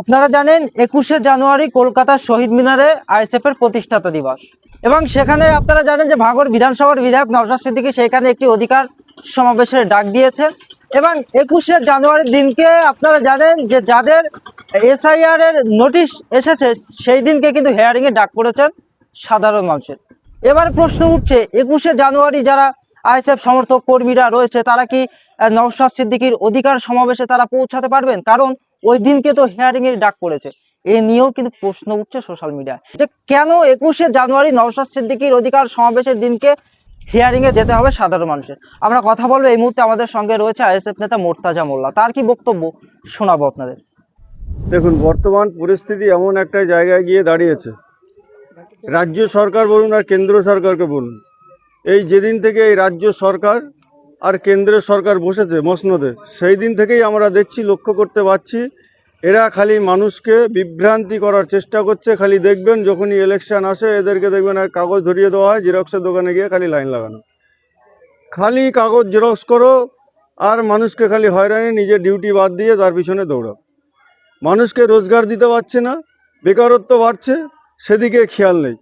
আপনারা জানেন একুশে জানুয়ারি কলকাতার শহীদ মিনারে আইএসএফ এর প্রতিষ্ঠাতা দিবস। এবং সেখানে আপনারা জানেন যে ভাগর বিধানসভার বিধায়ক নওশাদ সিদ্দিকী সেখানে একটি অধিকার সমাবেশের ডাক দিয়েছে। এবং একুশে জানুয়ারির দিনকে আপনারা জানেন যে যাদের এসআইআর এর নোটিশ এসেছে, সেই দিনকে কিন্তু হেয়ারিং এ ডাক পড়েছেন সাধারণ মানুষের। এবার প্রশ্ন উঠছে, একুশে জানুয়ারি যারা আইএসএফ সমর্থক কর্মীরা রয়েছে, তারা কি নওশাদ সিদ্দিকীর অধিকার সমাবেশে তারা পৌঁছাতে পারবেন? কারণ ওই দিনকে তো হেয়ারিং এর ডাক পড়েছে। এ নিয়েও কিন্তু প্রশ্ন উঠছে সোশ্যাল মিডিয়ায় যে। কেন একুশে জানুয়ারি নওশাদ সিদ্দিকীর অধিকার সমাবেশের দিনকে হিয়ারিং এ যেতে হবে সাধারণ মানুষের? আমরা কথা বলব, এই মুহূর্তে আমাদের সঙ্গে রয়েছে আইএসএফ নেতা মোর্তাজা মোল্লা। তার কি বক্তব্য? শোনাবো আপনাদের। দেখুন, বর্তমান পরিস্থিতি এমন একটা জায়গায় গিয়ে দাঁড়িয়েছে। রাজ্য সরকার বলুন আর কেন্দ্র সরকারকে বলুন। এই যেদিন থেকে এই রাজ্য সরকার আর কেন্দ্রের সরকার বসেছে মসনদে। সেই দিন থেকেই আমরা দেখছি, লক্ষ্য করতে পারছি, এরা খালি মানুষকে বিভ্রান্তি করার চেষ্টা করছে। খালি দেখবেন যখনই ইলেকশন আসে, এদেরকে দেখবেন আর কাগজ ধরিয়ে দেওয়া হয় জেরক্সের দোকানে গিয়ে খালি লাইন লাগানো। খালি কাগজ জেরক্স করো আর মানুষকে খালি হয়রানি, নিজের ডিউটি বাদ দিয়ে তার পিছনে দৌড়াও। মানুষকে রোজগার দিতে পারছে না, বেকারত্ব বাড়ছে, সেদিকে খেয়াল নেই।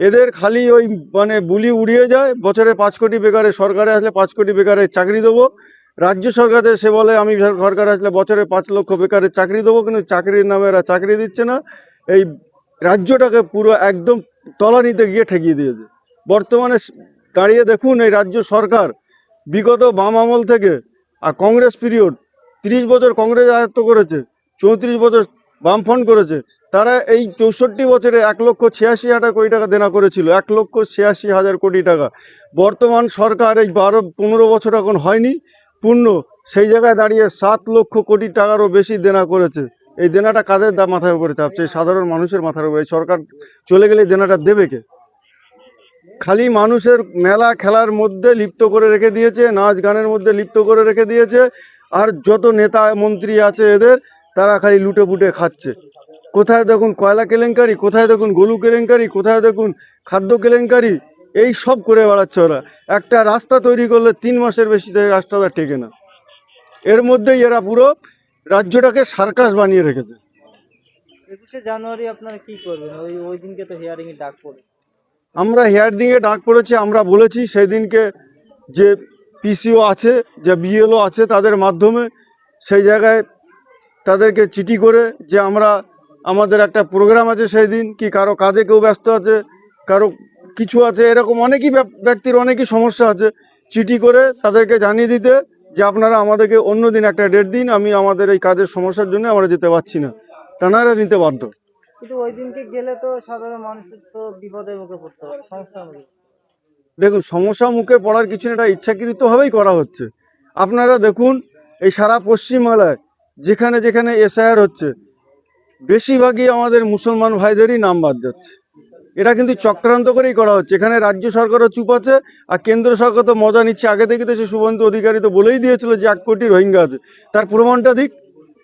এদের খালি ওই মানে বুলি উড়িয়ে যায়। বছরে পাঁচ কোটি বেকারে সরকারে আসলে পাঁচ কোটি বেকারে চাকরি দেবো। রাজ্য সরকারে সে বলে, আমি সরকার আসলে বছরে পাঁচ লক্ষ বেকারের চাকরি দেবো, কিন্তু চাকরির নামে এরা চাকরি দিচ্ছে না। এই রাজ্যটাকে পুরো একদম তলানিতে গিয়ে ঠেকিয়ে দিয়েছে। বর্তমানে দাঁড়িয়ে দেখুন, এই রাজ্য সরকার বিগত বাম আমল থেকে, আর কংগ্রেস পিরিয়ড, তিরিশ বছর কংগ্রেস আয়ত্ত করেছে, চৌত্রিশ বছর বামফ্রন্ট করেছে। তারা এই চৌষট্টি বছরে এক লক্ষ ছিয়াশি হাজার কোটি টাকা দেনা করেছিল। এক লক্ষ ছিয়াশি হাজার কোটি টাকা। বর্তমান সরকার এই বারো, পনেরো বছর এখন হয়নি। পূর্ণ। সেই জায়গায় দাঁড়িয়ে সাত লক্ষ কোটি টাকারও বেশি দেনা করেছে। এই দেনাটা কাদের মাথার উপরে চাপছে? সাধারণ মানুষের মাথার উপরে। সরকার চলে গেলে দেনাটা দেবে কে? খালি মানুষের মেলা খেলার মধ্যে লিপ্ত করে রেখে দিয়েছে, নাচ গানের মধ্যে লিপ্ত করে রেখে দিয়েছে, আর যত নেতা মন্ত্রী আছে এদের তারা খালি লুটে পুটে খাচ্ছে। কোথায় দেখুন কয়লা কেলেঙ্কারি কোথায় দেখুন গলু কেলেঙ্কারি কোথায় দেখুন খাদ্য কেলেঙ্কারি এই সব করে বেড়াচ্ছে ওরা। একটা রাস্তা তৈরি করলে তিন মাসের বেশি রাস্তাটা টেকে না। এর মধ্যেই এরা পুরো রাজ্যটাকে সার্কাস বানিয়ে রেখেছে। একুশে জানুয়ারি আপনারা কি করবেন? ওই ওই দিনকে তো ডাক পড়ে। আমরা ডাক পড়েছি আমরা বলেছি সেদিনকে যে পিসিও আছে যে বিএলও আছে তাদের মাধ্যমে সেই জায়গায় তাদেরকে চিঠি করে যে আমরা আমাদের একটা প্রোগ্রাম আছে সেই দিন কি কারও কাজে কেউ ব্যস্ত আছে কারও কিছু আছে এরকম অনেকই ব্যক্তির অনেকই সমস্যা আছে। চিঠি করে তাদেরকে জানিয়ে দিতে যে আপনারা আমাদেরকে অন্য দিন একটা ডেট দিন আমি আমাদের এই কাজের সমস্যার জন্য আমরা যেতে পারছি না। তানারা নিতে বাধ্য। কিন্তু ওই দিনকে গেলে তো সাধারণ মানুষের তো বিপদের মুখে পড়তে হবে সমস্যার দেখুন সমস্যা মুখে পড়ার কিছু না এটা ইচ্ছাকৃতভাবেই করা হচ্ছে। আপনারা দেখুন এই সারা পশ্চিমবাংলায় যেখানে যেখানে এসআইআর হচ্ছে, বেশিরভাগই আমাদের মুসলমান ভাইদেরই নাম বাদ যাচ্ছে। এটা কিন্তু চক্রান্ত করেই করা হচ্ছে। এখানে রাজ্য সরকারও চুপ আছে, আর কেন্দ্র সরকার তো মজা নিচ্ছে। আগে থেকে তো সে শুভন্ত অধিকারী তো বলেই দিয়েছিল যে এক কোটি রোহিঙ্গা আছে। তার প্রমাণটা দিক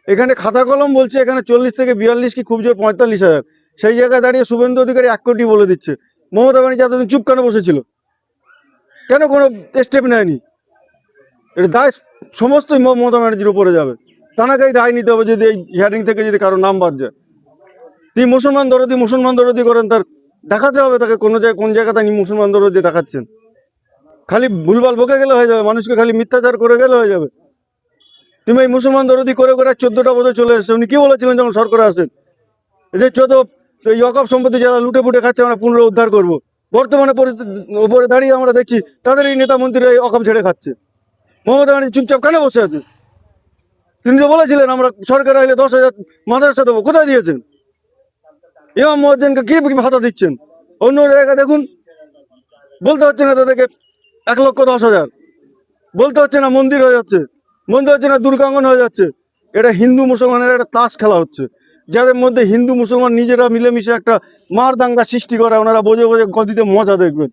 এখানে খাতা কলম বলছে, এখানে চল্লিশ থেকে বিয়াল্লিশ কি খুব জোর পঁয়তাল্লিশ হাজার। সেই জায়গায় দাঁড়িয়ে শুভেন্দু অধিকারী এক কোটি বলে দিচ্ছে। মমতা ব্যানার্জি এতদিন চুপ কেন বসেছিল? কেন কোনো স্টেপ নেয়নি? এটা দায় সমস্তই মমতা ব্যানার্জির উপরে যাবে। তানাকেই দায় নিতে হবে যদি এই হিয়ারিং থেকে যদি কারও নাম বাদ যায়। তিনি মুসলমান দরদি মুসলমান দরদি করেন, তার দেখাতে হবে তাকে কোনো জায়গায়, কোন জায়গায় তিনি মুসলমান দরদি দেখাচ্ছেন। খালি ভুলভাল বকে গেলে হয়ে যাবে, মানুষকে খালি মিথ্যাচার করে গেলে হয়ে যাবে। তুমি এই মুসলমান দরদি করে করে চোদ্দটা বছর চলে এসেছে, উনি কি বলেছিলেন যখন সরকারে আসেন? যে চোদ্দ, এই অকপ সম্পত্তি যারা লুটে পুটে খাচ্ছে, আমরা পুনরুদ্ধার করব। বর্তমানে পরিস্থিতি, উপরে দাঁড়িয়ে আমরা দেখছি তাদের এই নেতা মন্ত্রীরা এই অকপ ছেড়ে খাচ্ছে। মমতা ব্যানার্জি চুপচাপ কেন বসে আছে? তিনি তো বলেছিলেন, আমরা সরকার আইলে দশ হাজার মাদ্রাসা দেবো, কোথায় দিয়েছেন? ইমাম মহাজ্জনকে কি কি ভাতা দিচ্ছেন? অন্য জায়গায় দেখুন, বলতে হচ্ছে না তাদেরকে এক লক্ষ দশ হাজার। বলতে হচ্ছে না মন্দির হয়ে যাচ্ছে মন্দির হচ্ছে না দুর্গাঙ্গন হয়ে যাচ্ছে। এটা হিন্দু মুসলমানের একটা তাস খেলা হচ্ছে। যাদের মধ্যে হিন্দু মুসলমান নিজেরা মিলেমিশে একটা মার দাঙ্গা সৃষ্টি করে, ওনারা বোঝে বোঝে গদিতে মজা দেখবেন।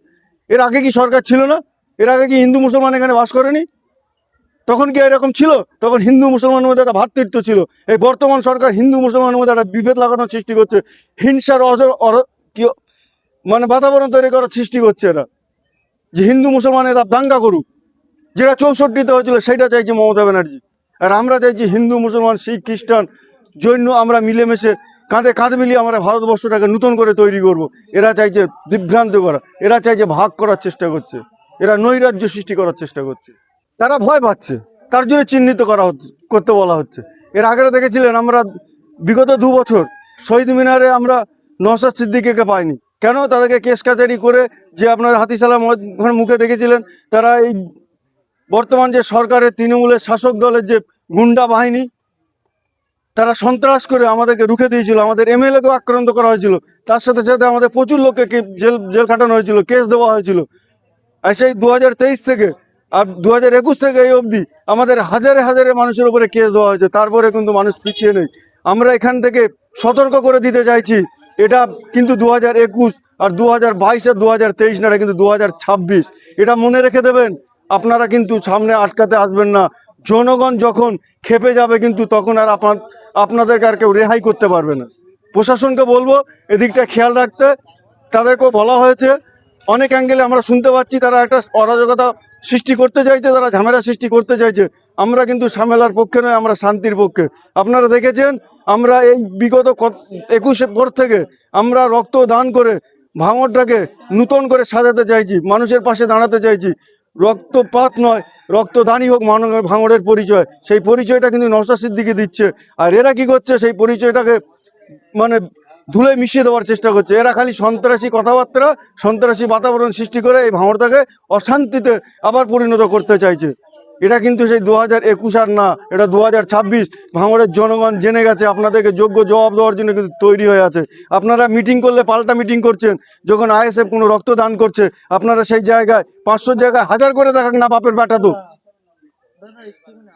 এর আগে কি সরকার ছিল না? এর আগে কি হিন্দু মুসলমান এখানে বাস করেনি? তখন কি এরকম ছিল? তখন হিন্দু মুসলমানের মধ্যে একটা ভ্রাতৃত্ব ছিল। এই বর্তমান সরকার হিন্দু মুসলমানের মধ্যে একটা বিভেদ লাগানোর সৃষ্টি করছে। হিংসার অজ- কি মানে বাতাবরণ তৈরি করার সৃষ্টি করছে এরা। যে হিন্দু মুসলমান এরা দাঙ্গা করুক। যেটা চৌষট্টিতে হয়েছিল সেটা চাইছে মমতা ব্যানার্জি। আর আমরা চাইছি হিন্দু, মুসলমান, শিখ, খ্রিস্টান জন্য আমরা মিলেমিশে কাঁধে কাঁধ মিলিয়ে আমরা ভারতবর্ষটাকে নতুন করে তৈরি করব। এরা চাইছে বিভ্রান্ত করা। এরা চাইছে ভাগ করার চেষ্টা করছে। এরা নৈরাজ্য সৃষ্টি করার চেষ্টা করছে। তারা ভয় পাচ্ছে। তার জন্য চিহ্নিত করা হচ্ছে, করতে বলা হচ্ছে। এর আগেও দেখেছিলেন আমরা বিগত দু বছর শহীদ মিনারে আমরা নওশাদ সিদ্দিকিকে পাইনি। কেন? তাদেরকে কেস কাচারি করে যে আপনার হাতিশালা মুখে দেখেছিলেন, তারা এই বর্তমান যে সরকারের তৃণমূলের শাসক দলের যে গুন্ডা বাহিনী, তারা সন্ত্রাস করে আমাদেরকে রুখে দিয়েছিল, আমাদের এমএলএকেও আক্রান্ত করা হয়েছিল, তার সাথে সাথে আমাদের প্রচুর লোককে জেল জেল খাটানো হয়েছিল, কেস দেওয়া হয়েছিল। আর সেই দু হাজার তেইশ থেকে আর দু হাজার একুশ থেকে এই অবধি আমাদের হাজারে হাজারে মানুষের উপরে কেস দেওয়া হয়েছে। তারপরে কিন্তু মানুষ পিছিয়ে নেই। আমরা এখান থেকে সতর্ক করে দিতে চাইছি। এটা কিন্তু দু হাজার একুশ আর দু হাজার বাইশ আর দু হাজার তেইশ না কিন্তু দু হাজার ছাব্বিশ। এটা মনে রেখে দেবেন, আপনারা কিন্তু সামনে আটকাতে আসবেন না। জনগণ যখন খেপে যাবে কিন্তু তখন আর আপনার, আপনাদেরকে আর কেউ রেহাই করতে পারবে না। প্রশাসনকে বলব, এদিকটা খেয়াল রাখতে। তাদেরকেও বলা হয়েছে, অনেক অ্যাঙ্গেলে আমরা শুনতে পাচ্ছি, তারা একটা অরাজকতা সৃষ্টি করতে চাইছে, তারা ঝামেলা সৃষ্টি করতে চাইছে। আমরা কিন্তু ঝামেলার পক্ষে নয়, আমরা শান্তির পক্ষে। আপনারা দেখেছেন, আমরা এই বিগত একুশে পর থেকে আমরা রক্ত দান করে ভাঙরটাকে নূতন করে সাজাতে চাইছি, মানুষের পাশে দাঁড়াতে চাইছি। রক্তপাত নয়, রক্তদানই হোক ভাঙড়ের পরিচয়। সেই পরিচয়টা কিন্তু নশা সিদ্দিকে দিচ্ছে। আর এরা কি করছে, সেই পরিচয়টাকে মানে ধুলে মিশিয়ে দেওয়ার চেষ্টা করছে। এরা খালি সন্ত্রাসী কথাবার্তা, সন্ত্রাসী বাতাবরণ সৃষ্টি করে এই ভাঙড়টাকে অশান্তিতে আবার পরিণত করতে চাইছে। এটা কিন্তু সেই দু হাজার একুশ আর না, এটা দু হাজার ছাব্বিশ। ভাঙড়ের জনগণ জেনে গেছে, আপনাদেরকে যোগ্য জবাব দেওয়ার জন্য কিন্তু তৈরি হয়ে আছে। আপনারা মিটিং করলে পাল্টা মিটিং করছেন, যখন আইএসএফ কোনো রক্তদান করছে, আপনারা সেই জায়গায় পাঁচশোর জায়গায় হাজার করে দেখাক না বাপের বেটা তো।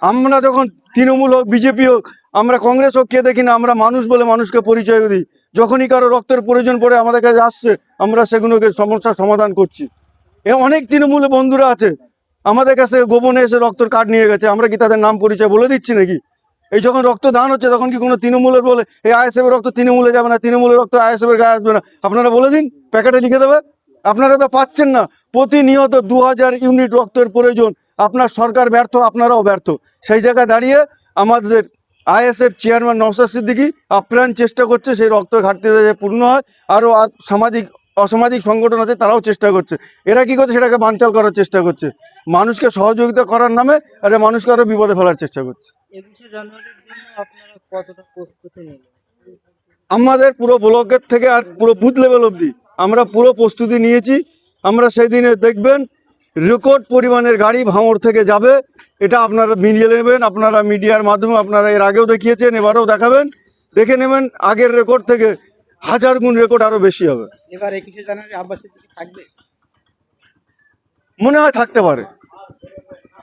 আমরা যখন তৃণমূল হোক, বিজেপি হোক, আমরা কংগ্রেস হোক, কে দেখি না, আমরা মানুষ বলে মানুষকে পরিচয় দিই। যখনই কারও রক্তের প্রয়োজন পড়ে আমাদের কাছে আসছে, আমরা সেগুলোকে সমস্যার সমাধান করছি। এ অনেক তৃণমূলে বন্ধুরা আছে, আমাদের কাছে গোপনে এসে রক্তর কার্ড নিয়ে গেছে, আমরা কি তাদের নাম পরিচয় বলে দিচ্ছি নাকি? এই যখন রক্তদান হচ্ছে, তখন কি কোনো তৃণমূলের বলে, এই আইএসএফের রক্ত তৃণমূলে যাবে না, তৃণমূলের রক্ত আইএসএফের গায়ে আসবে না আপনারা বলে দিন, প্যাকেটে লিখে দেবে। আপনারা তো পাচ্ছেন না, প্রতিনিয়ত দু হাজার ইউনিট রক্তের প্রয়োজন। আপনার সরকার ব্যর্থ, আপনারাও ব্যর্থ। সেই জায়গায় দাঁড়িয়ে আমাদের আইএসএফ চেয়ারম্যান নওশাদ সিদ্দিকী আপ্রাণ চেষ্টা করছে সেই রক্ত ঘাটতি যাতে পূর্ণ হয় আরও আর সামাজিক অসামাজিক সংগঠন আছে তারাও চেষ্টা করছে। এরা কি করছে? সেটাকে বানচাল করার চেষ্টা করছে। মানুষকে সহযোগিতা করার নামে এরা মানুষকে আরও বিপদে ফেলার চেষ্টা করছে। আমাদের পুরো ব্লকের থেকে আর পুরো বুথ লেভেল অবধি আমরা পুরো প্রস্তুতি নিয়েছি। আমরা সেই দিনে দেখবেন রেকর্ড পরিমাণের গাড়ি ভাঙড় থেকে যাবে। এটা আপনারা মিলিয়ে নেবেন আপনারা মিডিয়ার মাধ্যমে আপনারা এর আগেও দেখিয়েছেন এবারেও দেখাবেন। দেখে নেবেন আগের রেকর্ড থেকে হাজার গুণ রেকর্ড আরও বেশি হবে। এবার একুশে জানুয়ারি আব্বাস থাকবে? মনে হয় থাকতে পারে।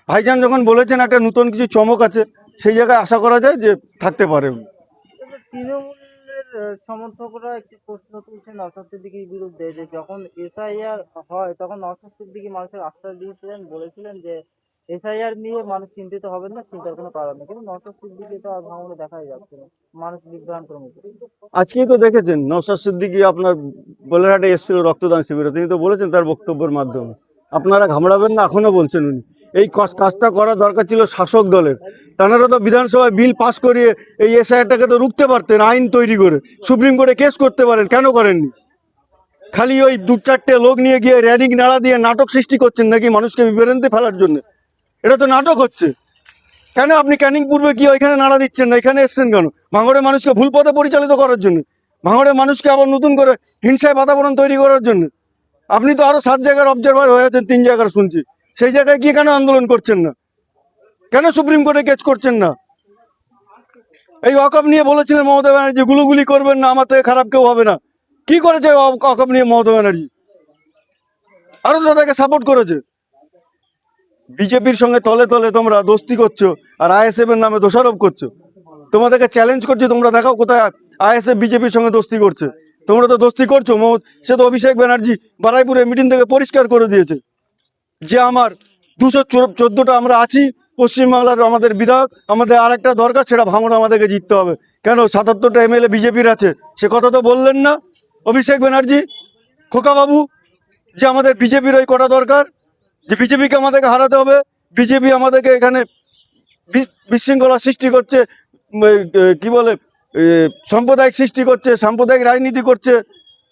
ভাইজান যখন বলেছেন একটা নতুন কিছু চমক আছে সেই জায়গায় আশা করা যায় যে থাকতে পারে। উনি। সমর্থকরা একটি প্রশ্ন তুলছেন সিদ্দিকীর বিরুদ্ধে, যে যখন এসআইআর হয়, তখন নওশাদ সিদ্দিকী মানুষের আশ্বাস দিয়েছিলেন, বলেছিলেন যে এসআইআর নিয়ে মানুষ চিন্তিত হবেন না, চিন্তার কোনো কারণ নেই। কিন্তু নওশাদ সিদ্দিকী তো আর ভাঙনে দেখাই যাচ্ছে না, মানুষ বিভ্রান্তর মুখে আজকেই তো দেখেছেন, নওশাদ সিদ্দিকী আপনার গোলারহাটে এসেছিল রক্তদান শিবিরে, তিনি তো বলেছেন তার বক্তব্যের মাধ্যমে। আপনারা ঘামড়াবেন না এখনও বলছেন উনি। এই কাজ- কাজটা করা দরকার ছিল শাসক দলের। তারা তো বিধানসভায় বিল পাস করিয়ে এই এসআইআরটাকে তো রুখতে পারতেন, আইন তৈরি করে। সুপ্রিম কোর্টে কেস করতে পারেন, কেন করেননি? খালি ওই দু চারটে লোক নিয়ে গিয়ে র্যালিং নাড়া দিয়ে নাটক সৃষ্টি করছেন নাকি মানুষকে বিভ্রান্তি ফেলার জন্য? এটা তো নাটক হচ্ছে। কেন আপনি ক্যানিং পূর্বে কি ওইখানে নাড়া দিচ্ছেন না? এখানে এসছেন কেন? ভাঙড়ে মানুষকে ভুল পথে পরিচালিত করার জন্য? ভাঙড়ে মানুষকে আবার নতুন করে হিংসায় বাতাবরণ তৈরি করার জন্য? আপনি তো আরও সাত জায়গার অবজারভার হয়ে আছেন, তিন জায়গার শুনছি। সেই জায়গায় গিয়ে কেন আন্দোলন করছেন না? কেন সুপ্রিম কোর্টে কেস করছেন না? এই অকপ নিয়ে বলেছিলেন মমতা ব্যানার্জি, গুলুগুলি করবেন না, আমার থেকে খারাপ কেউ হবে না। কি করেছে অকপ নিয়ে মমতা ব্যানার্জি? আরও তো তাকে সাপোর্ট করেছে। বিজেপির সঙ্গে তলে তলে তোমরা দোস্তি করছ, আর আইএসএফ এর নামে দোষারোপ করছ। তোমাদেরকে চ্যালেঞ্জ করছি, তোমরা দেখাও কোথায় আইএসএফ বিজেপির সঙ্গে দোস্তি করছে। তোমরা তো দোস্তি করছ সে তো অভিষেক ব্যানার্জি বারাইপুরে মিটিং থেকে পরিষ্কার করে দিয়েছে। যে আমার দুশো চোদ্দোটা আমরা আছি পশ্চিমবাংলার আমাদের বিধায়ক, আমাদের আরেকটা দরকার, সেটা ভাঙন আমাদেরকে জিততে হবে। কেন? সাতাত্তরটা এমএলএ বিজেপির আছে। সে কথা তো বললেন না। অভিষেক ব্যানার্জি, খোকাবাবু, যে আমাদের বিজেপির ওই কটা দরকার, যে বিজেপিকে আমাদেরকে হারাতে হবে। বিজেপি আমাদেরকে এখানে বিশৃঙ্খলা সৃষ্টি করছে কি বলে সাম্প্রদায়িক সৃষ্টি করছে, সাম্প্রদায়িক রাজনীতি করছে,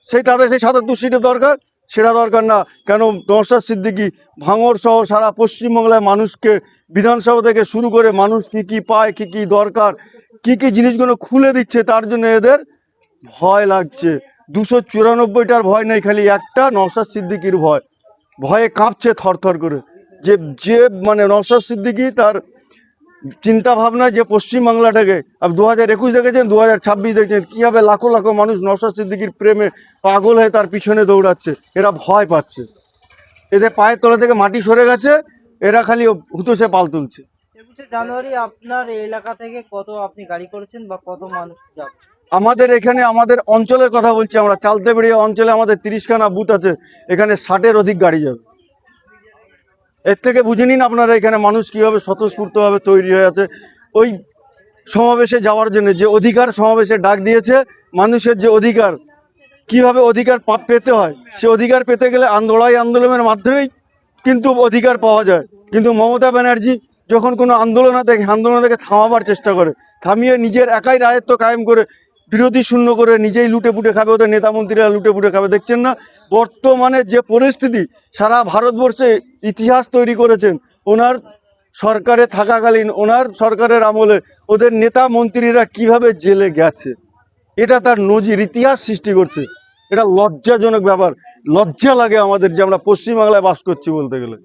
সেই তাদের সেই সাতাত্তর সিটের দরকার। সেটা দরকার না। কেন নওশাদ সিদ্দিকি ভাঙর সহ সারা পশ্চিমবাংলায় মানুষকে বিধানসভা থেকে শুরু করে মানুষ কি কি পায়, কি কি দরকার, কি কি জিনিসগুলো খুলে দিচ্ছে তার জন্য এদের ভয় লাগছে। দুশো চুরানব্বইটার ভয় নেই, খালি একটা নওশাদ সিদ্দিকির ভয়। ভয়ে কাঁপছে থরথর করে। যে যে মানে নওশাদ সিদ্দিকি তার চিন্তা ভাবনা যে পশ্চিমবাংলাটাকে আপনি দু হাজার একুশ দেখেছেন দু হাজার ছাব্বিশ দেখেছেন কীভাবে লাখো লাখো মানুষ নওশাদ সিদ্দিকির প্রেমে পাগল হয়ে তার পিছনে দৌড়াচ্ছে এরা ভয় পাচ্ছে। এদের পায়ের তলা থেকে মাটি সরে গেছে এরা খালি হুতোষে পাল তুলছে। জানুয়ারি আপনার এলাকা থেকে কত আপনি গাড়ি করেছেন বা কত মানুষ যাবে? আমাদের এখানে আমাদের অঞ্চলের কথা বলছি আমরা চালতে বেরিয়ে অঞ্চলে আমাদের তিরিশখানা বুথ আছে এখানে ষাটের অধিক গাড়ি যাবে। এর থেকে বুঝে নিন আপনারা এখানে মানুষ কীভাবে স্বতঃস্ফূর্তভাবে তৈরি হয়ে আছে। ওই সমাবেশে যাওয়ার জন্য যে অধিকার সমাবেশে ডাক দিয়েছে, মানুষের যে অধিকার, কীভাবে অধিকার পেতে হয়, সে অধিকার পেতে গেলে আন্দোলন আন্দোলনের মাধ্যমেই কিন্তু অধিকার পাওয়া যায়। কিন্তু মমতা ব্যানার্জি যখন কোনো আন্দোলন দেখে আন্দোলন থেকে থামাবার চেষ্টা করে, থামিয়ে নিজের একাই রায়ত্ব কায়েম করে বিরোধী শূন্য করে নিজেই লুটে পুটে খাবে, ওদের নেতা মন্ত্রীরা লুটে পুটে খাবে, দেখছেন না? বর্তমানে যে পরিস্থিতি, সারা ভারতবর্ষে ইতিহাস তৈরি করেছেন, ওনার সরকারে থাকাকালীন, ওনার সরকারের আমলে ওদের নেতা মন্ত্রীরা কীভাবে জেলে গেছে? এটা তার নজির, ইতিহাস সৃষ্টি করছে। এটা লজ্জাজনক ব্যাপার, লজ্জা লাগে আমাদের যে আমরা পশ্চিমবাংলায় বাস করছি বলতে গেলে।